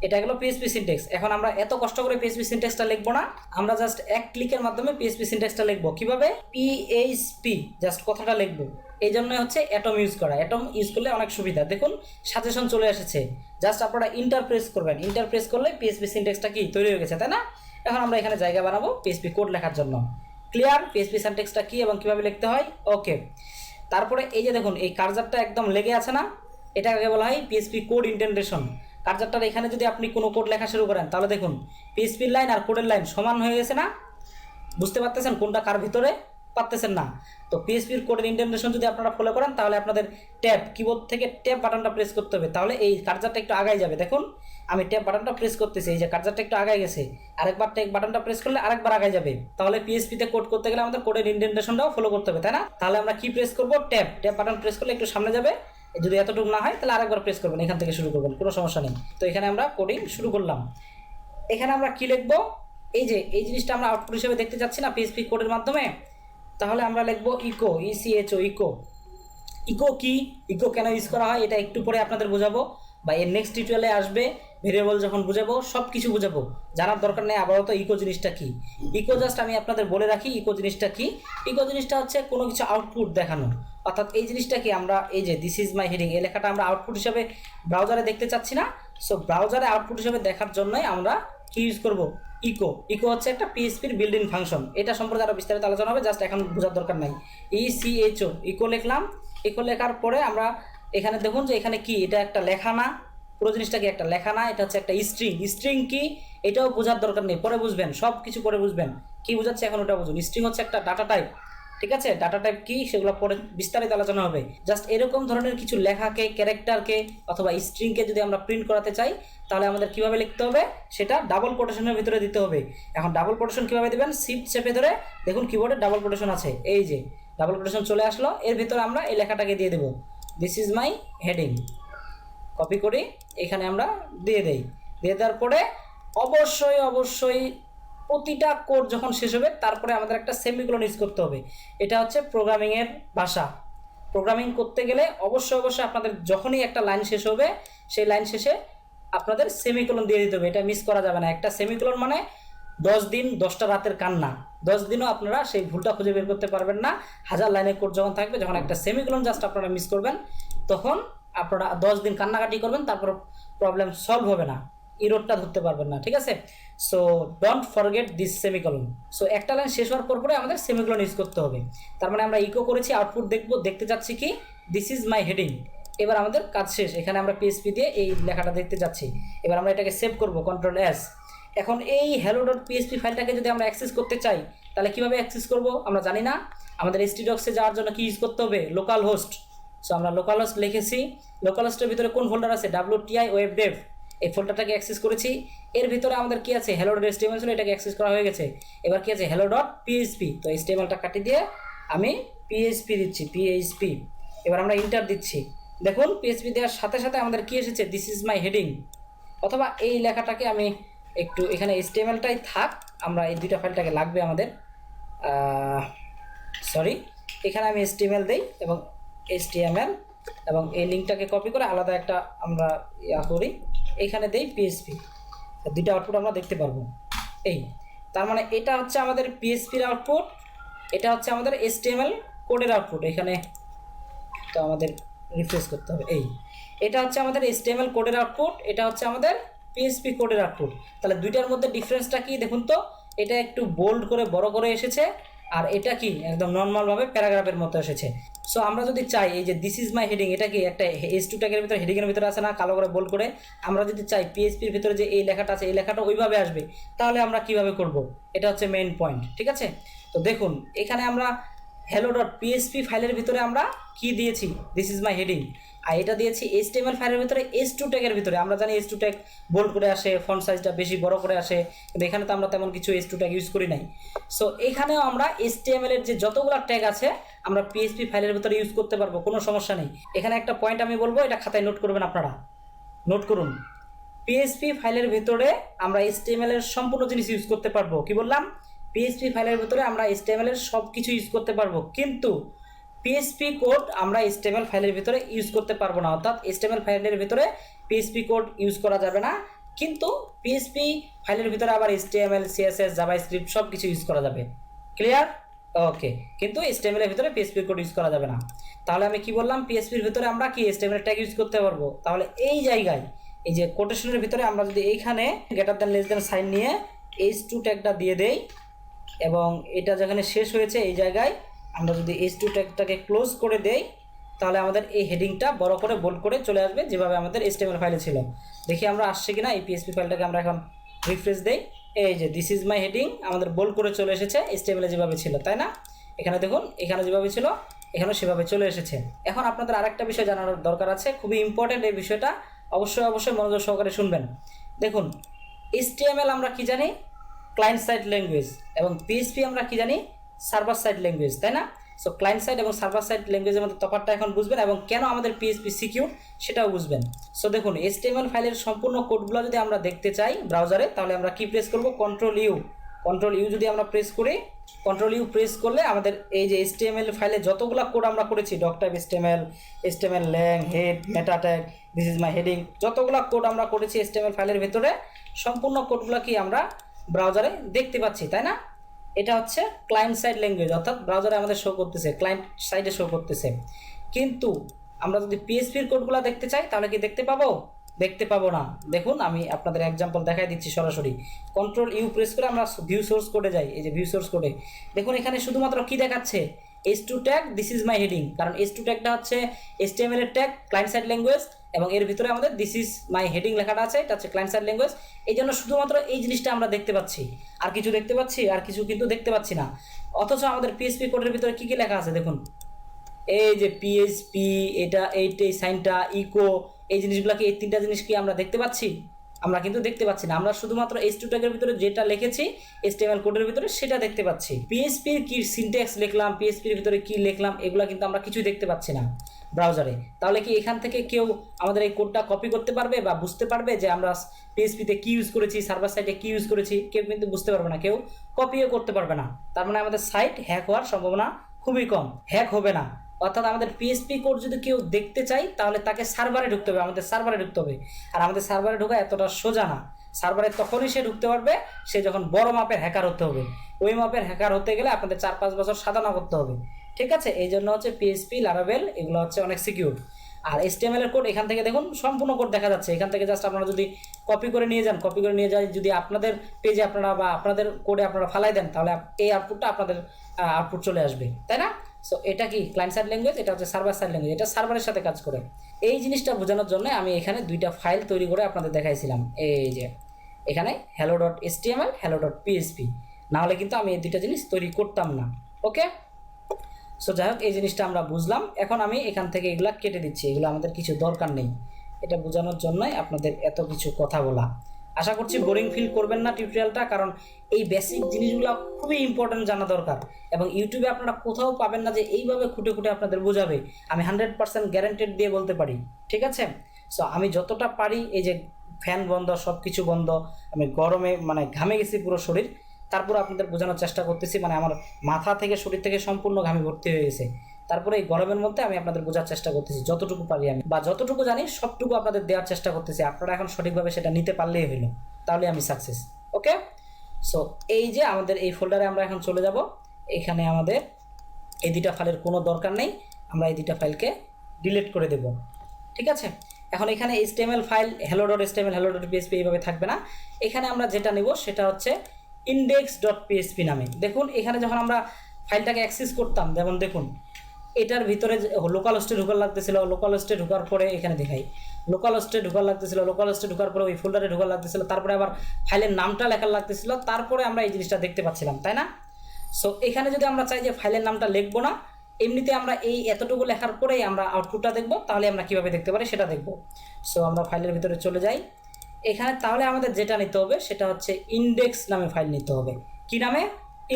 এটা গেলো পিএসপি সিনটেক্স এখন আমরা এত কষ্ট করে পিএসপি সিনটেক্সটা লিখব না, আমরা জাস্ট এক ক্লিকের মাধ্যমে পিএসপি সিনটেক্সটা লিখব। কীভাবে? পিএইচপি জাস্ট কথাটা লিখব। এই জন্যই হচ্ছে অ্যাটম ইউজ করা। অ্যাটম ইউজ করলে অনেক সুবিধা। দেখুন সাজেশন চলে এসেছে। জাস্ট আপনারা ইন্টারপ্রেস করবেন। ইন্টারপ্রেস করলে পিএসপি সিনটেক্সটা কি? তৈরি হয়ে গেছে, তাই না? এখন আমরা এখানে জায়গা বানাবো পিএসপি কোড লেখার জন্য। ক্লিয়ার পিএসপি সিনটেক্সটা কি এবং কীভাবে লিখতে হয়? ওকে তারপরে এই যে দেখুন, এই কার্জারটা একদম লেগে আছে না? এটাকে বলা হয় পিএসপি কোড ইন্টেন্টেশন কার্জারটার এখানে যদি আপনি কোনো কোড লেখা শুরু করেন, তাহলে দেখুন পিএসপির লাইন আর কোডের লাইন সমান হয়ে গেছে না? বুঝতে পারতেছেন কোনটা কার ভিতরে? পারতেছেন না। তো পিএসপির কোডের ইন্টেন্টেশন যদি আপনারা ফলো করেন, তাহলে আপনাদের ট্যাব কিবোর্ড থেকে ট্যাব বাটনটা প্রেস করতে হবে। তাহলে এই কার্জারটা একটু আগায় যাবে। দেখুন, আমি ট্যাব বাটনটা প্রেস করতেছি, এই যে কার্জারটা একটু আগায় গেছে। আরেকবার ট্যাব বাটনটা প্রেস করলে আরেকবার আগায় যাবে। তাহলে পিএসপিতে কোড করতে গেলে আমাদের কোডের ইন্টেন্টেশনটাও ফলো করতে হবে, তাই না? তাহলে আমরা কি প্রেস করব? ট্যাব ট্যাব বাটন প্রেস করলে একটু সামনে যাবে। যদি এতটুকু না হয়, তাহলে আরেকবার প্রেস করবেন, এখান থেকে শুরু করবেন, কোনো সমস্যা নেই। তো এখানে আমরা কোডিং শুরু করলাম। এখানে আমরা কি লিখব? এই যে, এই জিনিসটা আমরা আউটপুট হিসেবে দেখতে চাচ্ছি না পিএসপি কোডের মাধ্যমে। তাহলে আমরা লিখব echo E C H O echo echo কি? ইকো কেন ইউজ করা হয়? এটা একটু পরে আপনাদের বোঝাবো। বা এর নেক্সট টিউটোরিয়ালে আসবে ভেরিয়েবল যখন বুঝাবো সব কিছু বুঝাবো। জানার দরকার নেই আপাতত ইকো জিনিসটা কি। ইকো জাস্ট আমি আপনাদের বলে রাখি ইকো জিনিসটা কি। ইকো জিনিসটা হচ্ছে কোনো কিছু আউটপুট দেখানো অর্থাৎ এই জিনিসটা কি আমরা, এই যে দিস ইজ মাই হেডিং এই লেখাটা আমরা আউটপুট হিসাবে ব্রাউজারে দেখতে চাচ্ছি না। সো ব্রাউজারে আউটপুট হিসাবে দেখার জন্যই আমরা কি ইউজ করব? ইকো ইকো হচ্ছে একটা পিএসপির বিল্ডিং ফাংশন এটা সম্পর্কে আরও বিস্তারিত আলোচনা হবে জাস্ট এখন বোঝার দরকার নাই। E C H O echo লিখলাম। ইকো লেখার পরে আমরা এখানে দেখুন যে এখানে কি, এটা একটা লেখা না। পুরো জিনিসটা কি একটা লেখা না, এটা হচ্ছে একটা স্ট্রিং স্ট্রিং কি? এটাও বোঝার দরকার নেই, পরে বুঝবেন সব কিছু পরে বুঝবেন। কি বোঝাচ্ছে এখন ওটা বুঝুন। স্ট্রিং হচ্ছে একটা ডাটা টাইপ ঠিক আছে? ডাটা টাইপ কি? সেগুলো পরে বিস্তারিত আলোচনা হবে। জাস্ট এরকম ধরনের কিছু লেখাকে ক্যারেক্টারকে অথবা স্ট্রিংকে যদি আমরা প্রিন্ট করাতে চাই, তাহলে আমাদের কীভাবে লিখতে হবে? সেটা ডাবল কোটেশনের ভিতরে দিতে হবে। এখন ডাবল কোটেশন কীভাবে দেবেন? শিফট চেপে ধরে দেখুন কিবোর্ডে ডাবল কোটেশন আছে। এই যে ডাবল কোটেশন চলে আসলো। এর ভিতরে আমরা এই লেখাটাকে দিয়ে দেবো। This is my heading copy করি। এখানে আমরা দিয়ে দেই। দিয়ে দেওয়ার পরে অবশ্যই অবশ্যই প্রতিটা কোড যখন শেষ হবে, তারপরে আমাদের একটা সেমিকোলন ইউজ করতে হবে। এটা হচ্ছে প্রোগ্রামিংয়ের ভাষা। প্রোগ্রামিং করতে গেলে অবশ্যই অবশ্যই আপনাদের যখনই একটা লাইন শেষ হবে, সেই লাইন শেষে আপনাদের সেমিকোলন দিয়ে দিতে হবে। এটা মিস করা যাবে না। একটা সেমিকোলন মানে দশ দিন দশটা রাতের কান্না। দশ দিনও আপনারা সেই ভুলটা খুঁজে বের করতে পারবেন না। হাজার লাইনের কোড যখন থাকবে, যখন একটা সেমিকোলন জাস্ট আপনারা মিস করবেন, তখন আপনারা দশ দিন কান্নাকাটি করবেন, তারপর প্রবলেম সলভ হবে না। ইরোডটা ধরতে পারবেন না, ঠিক আছে? So don't forget this semicolon so একটা লাইন শেষ হওয়ার পর পরে আমাদের সেমিকলন ইউজ করতে হবে। তার মানে আমরা ইকো করেছি আউটপুট দেখব, দেখতে যাচ্ছি কি? দিস ইজ মাই হেডিং এবার আমাদের কাজ শেষ। এখানে আমরা পিএসপি দিয়ে এই লেখাটা দেখতে যাচ্ছি। এবার আমরা এটাকে সেভ করব কন্ট্রোল এস এখন এই হ্যালো ডট পিএসপি ফাইলটাকে যদি আমরা অ্যাক্সেস করতে চাই, তাহলে কীভাবে অ্যাক্সেস করব আমরা জানি না। আমাদের এসটিডক্সে যাওয়ার জন্য কি ইউজ করতে হবে? লোকাল হোস্ট সো আমরা লোকাল হোস্ট লিখেছি। লোকাল হোস্টের ভিতরে কোন ফোল্ডার আছে? ডাব্লিউ টিআই ওয়েব ডেভ এই ফোল্ডারটাকে অ্যাক্সেস করেছি। এর ভিতরে আমাদের কি আছে? হ্যালো ডট এসটিএমএল ছিল এটাকে অ্যাক্সেস করা হয়ে গেছে। এবার কি আছে? হ্যালো ডট পিএইচপি তো এসটিএমএলটা কাটিয়ে দিয়ে আমি পিএইচপি দিচ্ছি পিএইচপি এবার আমরা ইন্টার দিচ্ছি। দেখুন পিএইচপি দেওয়ার সাথে সাথে আমাদের কি এসেছে? দিস ইজ মাই হেডিং অথবা এই লেখাটাকে আমি একটু এখানে এসটিএমএলটাই থাক, আমরা এই দুইটা ফাইলটাকে লাগবে আমাদের। সরি এখানে আমি এসটিএমএল দেই এবং এসটিএমএল এবং এই লিঙ্কটাকে কপি করে আলাদা একটা আমরা ইয়া করি। এখানে দেই পিএসপি দুইটা আউটপুট আমরা দেখতে পারব। এই, তার মানে এটা হচ্ছে আমাদের পিএসপির আউটপুট এটা হচ্ছে আমাদের এসটিএমএল কোডের আউটপুট এখানে তো আমাদের রিফ্রেশ করতে হবে। এই, এটা হচ্ছে আমাদের এসটিএমএল কোডের আউটপুট এটা হচ্ছে আমাদের পিএসপি কোডের আউটপুট তাহলে দুইটার মধ্যে ডিফারেন্সটা কি দেখুন তো? এটা একটু বোল্ড করে, বড় করে এসেছে, আর এটা কি একদম নর্মালভাবে প্যারাগ্রাফের মতো এসেছে। সো আমরা যদি চাই, এই যে দিস ইজ মাই হেডিং এটা কি একটা এস টু ট্যাগের ভিতরে হেডিংয়ের ভিতরে আসে না কালো করে বোল্ড করে, আমরা যদি চাই পিএসপির ভিতরে যে এই লেখাটা আছে, এই লেখাটা ওইভাবে আসবে, তাহলে আমরা কীভাবে করব? এটা হচ্ছে মেইন পয়েন্ট ঠিক আছে? তো দেখুন, এখানে আমরা হ্যালো ডট পিএসপি ফাইলের ভিতরে আমরা কি দিয়েছি? দিস ইজ মাই হেডিং আর এটা দিয়েছি এস ফাইলের ভিতরে এস টু ট্যাগের ভিতরে। আমরা জানি এস টু ট্যাগ বোল্ড করে আসে ফন্ট সাইজটা বেশি, বড় করে আসে। কিন্তু এখানে তো আমরা তেমন কিছু এস টু ট্যাগ ইউজ করি নাই। সো এখানেও আমরা এস এর যে যতগুলো ট্যাগ আছে, আমরা পিএসপি ফাইলের ভিতরে ইউজ করতে পারব, কোনো সমস্যা নেই। এখানে একটা পয়েন্ট আমি বলব, এটা খাতায় নোট করবেন আপনারা। নোট করুন। পিএসপি ফাইলের ভিতরে আমরা HTML এর সম্পূর্ণ জিনিস ইউজ করতে পারব। কি বললাম? পিএসপি ফাইলের ভিতরে আমরা এর সব কিছু ইউজ করতে পারব। কিন্তু পিএসপি কোড আমরা HTML ফাইলের ভিতরে ইউজ করতে পারব না। অর্থাৎ HTML ফাইলের ভিতরে পিএসপি কোড ইউজ করা যাবে না। কিন্তু পিএসপি ফাইলের ভিতরে আবার HTML CSS জাভাস্ক্রিপ্ট সব কিছু ইউজ করা যাবে। ক্লিয়ার ওকে কিন্তু এর ভিতরে পিএসপি কোড ইউজ করা যাবে না। তাহলে আমি কি বললাম? পিএসপির ভিতরে আমরা কি HTML ট্যাগ ইউজ করতে পারব? তাহলে এই জায়গায়, এই যে কোটেশনের ভিতরে আমরা যদি এইখানে greater than less than sign নিয়ে এইচ টু ট্যাগটা দিয়ে দেই এবং এটা যেখানে শেষ হয়েছে, এই জায়গায় আমরা যদি এইচ টু ট্যাগটাকে ক্লোজ করে দেই, তাহলে আমাদের এই হেডিংটা বড় করে বোল্ড করে চলে আসবে, যেভাবে আমাদের HTML ফাইলে ছিল। দেখি আমরা আসছে কিনা, এই পিএসপি ফাইলটাকে আমরা এখন রিফ্রেশ দেই। এই যে দিস ইজ মাই হেডিং আমাদের বোল্ড করে চলে এসেছে HTML যেভাবে ছিল, তাই না? এখানে দেখুন, এখানে যেভাবে ছিল এখানে সেভাবে চলে এসেছে। এখন আপনাদের আরেকটা বিষয় জানার দরকার আছে, খুবই ইম্পর্টেন্ট এই বিষয়টা, অবশ্যই অবশ্যই মনোযোগ সহকারে শুনবেন। দেখুন, HTML আমরা কি জানি? ক্লায়েন্ট সাইড ল্যাঙ্গুয়েজ এবং পিএসপি আমরা কি জানি? সার্ভার সাইড ল্যাঙ্গুয়েজ তাই না? সো ক্লায়েন্ট সাইড এবং সার্ভার সাইড ল্যাঙ্গুয়েজের মধ্যে তফাৎটা এখন বুঝবেন এবং কেন আমাদের পিএসপি সিকিউর সেটাও বুঝবেন। সো দেখুন HTML ফাইলের সম্পূর্ণ কোডগুলো যদি আমরা দেখতে চাই ব্রাউজারে তাহলে আমরা কি প্রেস করব? কন্ট্রোল ইউ কন্ট্রোল ইউ যদি আমরা প্রেস করি কন্ট্রোল ইউ প্রেস করলে আমাদের এই যে HTML ফাইলে যতগুলো কোড আমরা করেছি doctype HTML HTML lang head meta tag this is my heading যতগুলো কোড আমরা করেছি HTML ফাইলের ভেতরে, সম্পূর্ণ কোডগুলো কি আমরা ব্রাউজারে দেখতে পাচ্ছি, তাই না? এটা হচ্ছে ক্লায়েন্ট সাইড ল্যাঙ্গুয়েজ অর্থাৎ ব্রাউজারে আমাদের শো করতেছে ক্লায়েন্ট সাইডে শো করতেছে। কিন্তু আমরা যদি পিএসপির কোডগুলো দেখতে চাই, তাহলে কি দেখতে পাবো? দেখতে পাবো না। দেখুন, আমি আপনাদের এক্সাম্পল দেখাই দিচ্ছি সরাসরি। কন্ট্রোল ইউ প্রেস করে আমরা ভিউ সোর্স কোডে যাই, এই যে ভিউ সোর্স কোডে দেখুন, এখানে শুধুমাত্র কি দেখাচ্ছে? H two tag this is my heading কারণ এস টু ট্যাগটা হচ্ছে এস এসটিএমএল এর ট্যাগ ক্লায়েন্ট সাইড ল্যাঙ্গুয়েজ এবং এর ভিতরে আমাদের দিস ইজ মাই হেডিং লেখাটা আছে, এটা হচ্ছে ক্লায়েন্ট সাইড ল্যাঙ্গুয়েজ এই জন্য শুধুমাত্র এই জিনিসটা আমরা দেখতে পাচ্ছি। আর কিছু দেখতে পাচ্ছি, আর কিছু কিন্তু দেখতে পাচ্ছি না। অথচ আমাদের পিএসপি কোডের ভিতরে কী কী লেখা আছে দেখুন। এই যে পিএইচপি এটা, এইট, এই সাইনটা ইকো এই জিনিসগুলোকে এই তিনটা জিনিস কি আমরা দেখতে পাচ্ছি? আমরা কিন্তু দেখতে পাচ্ছি না। আমরা শুধুমাত্র এইচ টু ট্যাগের ভিতরে যেটা লিখেছি এসটিএমএল কোডের ভিতরে সেটা দেখতে পাচ্ছি। পিএইচপির কি সিনট্যাক্স লিখলাম পিএইচপির ভিতরে কি লিখলাম, এগুলো কিন্তু আমরা কিছুই দেখতে পাচ্ছি না ব্রাউজারে তাহলে কি এখান থেকে কেউ আমাদের এই কোডটা কপি করতে পারবে বা বুঝতে পারবে যে আমরা পিএইচপিতে কি ইউজ করেছি সার্ভার সাইটে কি ইউজ করেছি, কেউ কিন্তু বুঝতে পারবে না। কেউ কপিও করতে পারবে না। তার মানে আমাদের সাইট হ্যাক হওয়ার সম্ভাবনা খুবই কম। হ্যাক হবে না। অর্থাৎ আমাদের পিএসপি কোড যদি কেউ দেখতে চাই তাহলে তাকে সার্ভারে ঢুকতে হবে। আমাদের সার্ভারে ঢুকতে হবে। আর আমাদের সার্ভারে ঢোকা এতটা সোজা না। সার্ভারে তখনই সে ঢুকতে পারবে, সে যখন বড় মাপের হ্যাকার হতে হবে। ওই মাপের হ্যাকার হতে গেলে আপনাদের চার পাঁচ বছর সাধনা করতে হবে। ঠিক আছে? এই জন্য হচ্ছে পিএসপি লারাবেল এগুলো হচ্ছে অনেক সিকিউর আর এসটিএমএল এর কোড এখান থেকে দেখুন, সম্পূর্ণ কোড দেখা যাচ্ছে। এখান থেকে জাস্ট আপনারা যদি কপি করে নিয়ে যান কপি করে নিয়ে যান যদি আপনাদের পেজে আপনারা বা আপনাদের কোডে আপনারা ফালাই দেন, তাহলে এই আউটপুটটা আপনাদের আউটপুট চলে আসবে। তাই না? সো এটা কি ক্লায়েন্ট সাইড ল্যাঙ্গুয়েজ এটা হচ্ছে সার্ভার সাইড ল্যাঙ্গুয়েজ এটা সার্ভারের সাথে কাজ করে। এই জিনিসটা বোঝানোর জন্য আমি এখানে দুইটা ফাইল তৈরি করে আপনাদের দেখাইছিলাম। এই যে, এখানে hello dot H T M L hello dot PHP নাহলে কিন্তু আমি এই দুইটা জিনিস তৈরি করতাম না। ওকে সো যাই হোক, এই জিনিসটা আমরা বুঝলাম। এখন আমি এখান থেকে এগুলা কেটে দিচ্ছি। এগুলো আমাদের কিছু দরকার নেই। এটা বোঝানোর জন্যই আপনাদের এত কিছু কথা বলা। আশা করছি বোরিং ফিল করবেন না টিউটোরিয়ালটা কারণ এই বেসিক জিনিসগুলো খুবই ইম্পর্টেন্ট জানা দরকার। এবং ইউটিউবে আপনারা কোথাও পাবেন না যে এইভাবে খুঁটে খুঁটে আপনাদের বোঝাবে। আমি হান্ড্রেড পার্সেন্ট গ্যারান্টেড দিয়ে বলতে পারি, ঠিক আছে? সো আমি যতটা পারি এই যে ফ্যান বন্ধ সব কিছু বন্ধ, আমি গরমে মানে ঘামে গেছি পুরো শরীর, তারপর আপনাদের বোঝানোর চেষ্টা করতেছি মানে আমার মাথা থেকে শরীর থেকে সম্পূর্ণ ঘামে ভর্তি হয়ে গেছে। তারপরে এই গরমের মধ্যে আমি আপনাদের বোঝার চেষ্টা করতেছি, যতটুকু পারি আমি। বা যতটুকু জানি, সবটুকু আপনাদের দেওয়ার চেষ্টা করতেছি। আপনারা এখন সঠিকভাবে সেটা নিতে পারলেই হইল। তাহলে আমি সাকসেস ওকে সো এই যে আমাদের এই ফোল্ডারে আমরা এখন চলে যাব। এখানে আমাদের এই দুইটা ফাইলের কোনো দরকার নেই। আমরা এই দুইটা ফাইলকে ডিলিট করে দেব। ঠিক আছে? এখন এখানে HTML file hello dot HTML hello dot PHP এইভাবে থাকবে না। এখানে আমরা যেটা নেব সেটা হচ্ছে ইন্ডেক্স ডট পিএসপি নামে। দেখুন, এখানে যখন আমরা ফাইলটাকে অ্যাক্সেস করতাম, যেমন দেখুন এটার ভিতরে লোকাল হোস্টে ঢোকার লাগতেছিল লোকাল হোস্টে ঢোকার পরে এখানে দেখাই। লোকাল হোস্টে ঢোকার লাগতেছিল লোকাল হোস্টে ঢোকার পরে ওই ফোল্ডারে ঢোকার লাগতেছিল, তারপরে আবার ফাইলের নামটা লেখার লাগতেছিল, তারপরে আমরা এই জিনিসটা দেখতে পাচ্ছিলাম, তাই না? সো এখানে যদি আমরা চাই যে ফাইলের নামটা লিখব না, এমনিতে আমরা এই এতটুকু লেখার পরেই আমরা আউটপুটটা দেখব, তাহলে আমরা কীভাবে দেখতে পারি সেটা দেখব। সো আমরা ফাইলের ভিতরে চলে যাই। এখানে তাহলে আমাদের যেটা নিতে হবে, সেটা হচ্ছে ইন্ডেক্স নামে ফাইল নিতে হবে। কি নামে?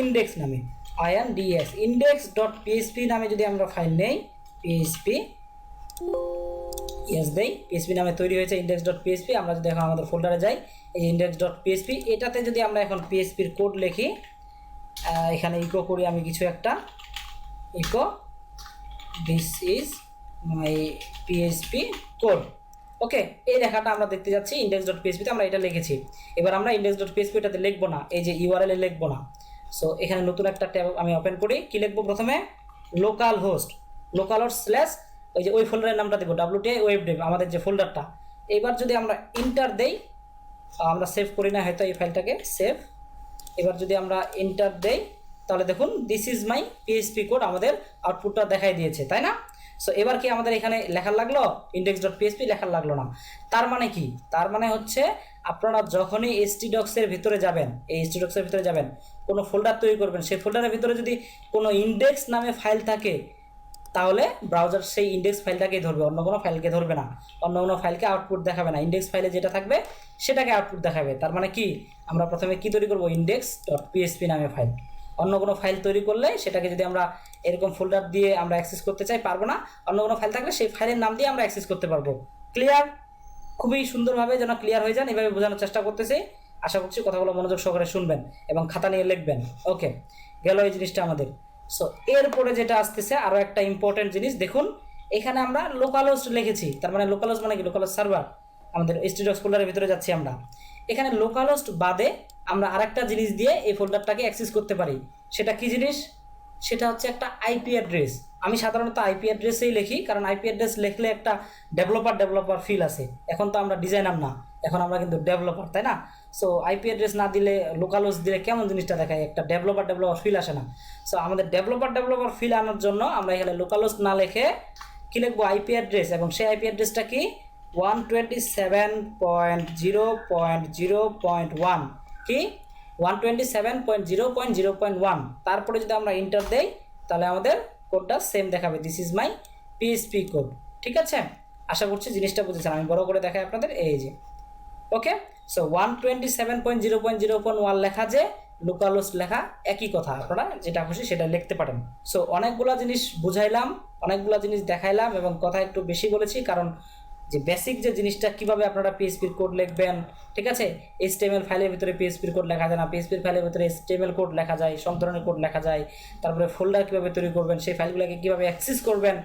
ইন্ডেক্স নামে। I N D S index dot PHP নামে যদি আমরা ফাইল নেই পিএসপি ইয়েস দেই পিএসপি নামে তৈরি হয়েছে ইন্ডেক্স ডট পিএসপি আমরা যদি এখন আমাদের ফোল্ডারে যাই, এই ইন্ডেক্স ডট পিএসপি এটাতে যদি আমরা এখন পিএসপির কোড লিখি এখানে ইকো করি আমি কিছু একটা echo this is my PHP code okay এই লেখাটা আমরা দেখতে যাচ্ছি ইন্ডেক্স ডট পিএসপিতে আমরা এটা লিখেছি। এবার আমরা ইন্ডেক্স ডট পিএসপি এটাতে লিখব না, এই যে ইউআরএল লিখব না। সো এখানে নতুন একটা ট্যাব আমি ওপেন করি। কি লিখব প্রথমে? Localhost localhost slash ওই যে ওই ফোল্ডারের নামটা দেবো ডাব্লুটিআই ওয়েব ডেভ আমাদের যে ফোল্ডারটা এবার যদি আমরা ইন্টার দেই আমরা সেভ করি না, হয়তো এই ফাইলটাকে সেভ এবার যদি আমরা ইন্টার দেই, তাহলে দেখুন this is my PHP code আমাদের আউটপুটটা দেখাই দিয়েছে, তাই না? সো এবার কি আমাদের এখানে লেখার লাগল? ইন্ডেক্স ডট পিএসপি লেখার লাগল না। তার মানে কি? তার মানে হচ্ছে আপনারা যখনই এসটি ডক্সের ভিতরে যাবেন, এই এসটি ডক্সের ভিতরে যাবেন, কোনো ফোল্ডার তৈরি করবেন, সেই ফোল্ডারের ভিতরে যদি কোনো ইন্ডেক্স নামে ফাইল থাকে, তাহলে ব্রাউজার সেই ইন্ডেক্স ফাইলটাকেই ধরবে, অন্য কোনো ফাইলকে ধরবে না। অন্য কোনো ফাইলকে আউটপুট দেখাবে না। ইন্ডেক্স ফাইলে যেটা থাকবে, সেটাকে আউটপুট দেখাবে। তার মানে কি? আমরা প্রথমে কি তৈরি করব? ইন্ডেক্স ডট পিএসপি নামে ফাইল অন্য কোনো ফাইল তৈরি করলে সেটাকে যদি আমরা এরকম ফোল্ডার দিয়ে আমরা অ্যাক্সেস করতে চাই, পারব না। অন্য কোনো ফাইল থাকলে সেই ফাইলের নাম দিয়ে আমরা অ্যাক্সেস করতে পারব। ক্লিয়ার খুবই সুন্দরভাবে যেন ক্লিয়ার হয়ে যান, এভাবে বোঝানোর চেষ্টা করতেছি। আশা করছি কথাগুলো মনোযোগ সহকারে শুনবেন এবং খাতা নিয়ে লিখবেন। ওকে গেল এই জিনিসটা আমাদের। সো এরপরে যেটা আসতেছে আরও একটা ইম্পর্টেন্ট জিনিস, দেখুন, এখানে আমরা লোকাল হোস্ট লিখেছি। তার মানে লোকাল হোস্ট মানে কি? লোকাল সার্ভার আমাদের স্টুডিওস ফোল্ডারের ভিতরে যাচ্ছি আমরা। এখানে লোকাল হোস্ট বাদে আমরা আরেকটা জিনিস দিয়ে এই ফোল্ডারটাকে অ্যাক্সেস করতে পারি। সেটা কি জিনিস? সেটা হচ্ছে একটা আইপি অ্যাড্রেস আমি সাধারণত আইপি অ্যাড্রেসেই লিখি, কারণ আইপি অ্যাড্রেস লিখলে একটা ডেভেলপার ডেভেলপার ফিল আছে এখন তো আমরা ডিজাইনার না, এখন আমরা কিন্তু ডেভেলপার তাই না? সো আইপি অ্যাড্রেস না দিলে লোকাল দিলে কেমন জিনিসটা দেখায়? একটা ডেভেলপার ডেভেলপার ফিল আসে না। সো আমাদের ডেভেলপার ডেভেলপার ফিল আনার জন্য আমরা এখানে লোকাল না লিখে কী লিখব? আইপি অ্যাড্রেস এবং সেই আইপি অ্যাড্রেসটা কি? One twenty seven point zero point zero point one কি? One twenty seven point zero point zero point one তারপরে যদি আমরা ইন্টার দেই, তাহলে আমাদের কোডটা সেম দেখাবে। This is my PHP code ঠিক আছে? আশা করছি জিনিসটা বুঝেছেন। আমি বড় করে দেখাই আপনাদের, এই যে। Okay so one twenty seven point zero point zero point one লেখা যে লোকালোস লেখা একই কথা আপনারা যেটা খুশি সেটা লিখতে পারেন। সো অনেকগুলো জিনিস বুঝাইলাম, অনেকগুলো জিনিস দেখাইলাম এবং কথা একটু বেশি বলেছি কারণ যে বেসিক যে জিনিসটা কীভাবে আপনারা পিএসপির কোড লিখবেন, ঠিক আছে? এইচটিএমএল ফাইলের ভিতরে পিএসপির কোড লেখা যায় না। পিএসপির ফাইলের ভিতরে এইচটিএমএল কোড লেখা যায়, সব ধরনের কোড লেখা যায়। তারপরে ফোল্ডার কীভাবে তৈরি করবেন, সেই ফাইলগুলোকে কীভাবে অ্যাক্সেস করবেন?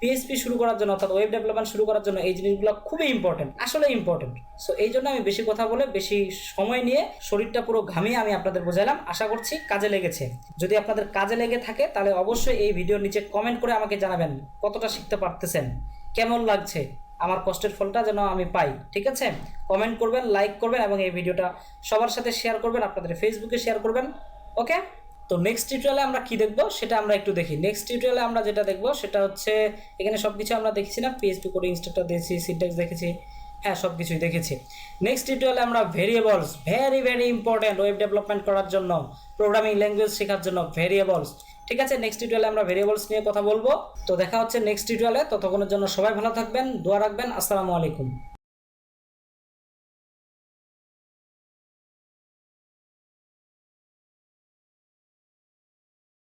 পিএসপি শুরু করার জন্য অর্থাৎ ওয়েব ডেভেলপমেন্ট শুরু করার জন্য এই জিনিসগুলো খুবই ইম্পর্টেন্ট আসলে ইম্পর্টেন্ট সো এই জন্য আমি বেশি কথা বলে, বেশি সময় নিয়ে শরীরটা পুরো ঘামিয়ে আমি আপনাদের বোঝালাম। আশা করছি কাজে লেগেছে। যদি আপনাদের কাজে লেগে থাকে, তাহলে অবশ্যই এই ভিডিওর নিচে কমেন্ট করে আমাকে জানাবেন কতটা শিখতে পারতেছেন, কেমন লাগছে? আমার কষ্টের ফলটা যেন আমি পাই, ঠিক আছে? কমেন্ট করবেন লাইক করবেন এবং এই ভিডিওটা সবার সাথে শেয়ার করবেন, আপনাদের ফেসবুকে শেয়ার করবেন ওকে তো নেক্সট টিউটোরিয়ালে আমরা কি দেখব? সেটা আমরা একটু দেখি। নেক্সট টিউটোরিয়ালে আমরা যেটা দেখব, সেটা হচ্ছে এখানে সব কিছু আমরা দেখেছি না? পিএইচপি কোডিং ইনস্ট্রাক্টর দেখেছি সিনট্যাক্স দেখেছি হ্যাঁ সব কিছুই দেখেছি। নেক্সট টিউটোরিয়ালে আমরা variables very very important web development করার জন্য প্রোগ্রামিং ল্যাঙ্গুয়েজ শেখার জন্য ভেরিয়েবলস ঠিক আছে নেক্সট টিউটোরিয়ালে আমরা ভেরিয়েবলস নিয়ে কথা বলব। তো দেখা হচ্ছে নেক্সট টিউটোরিয়ালে ততক্ষণের জন্য সবাই ভালো থাকবেন, দোয়া রাখবেন। আসসালামু আলাইকুম।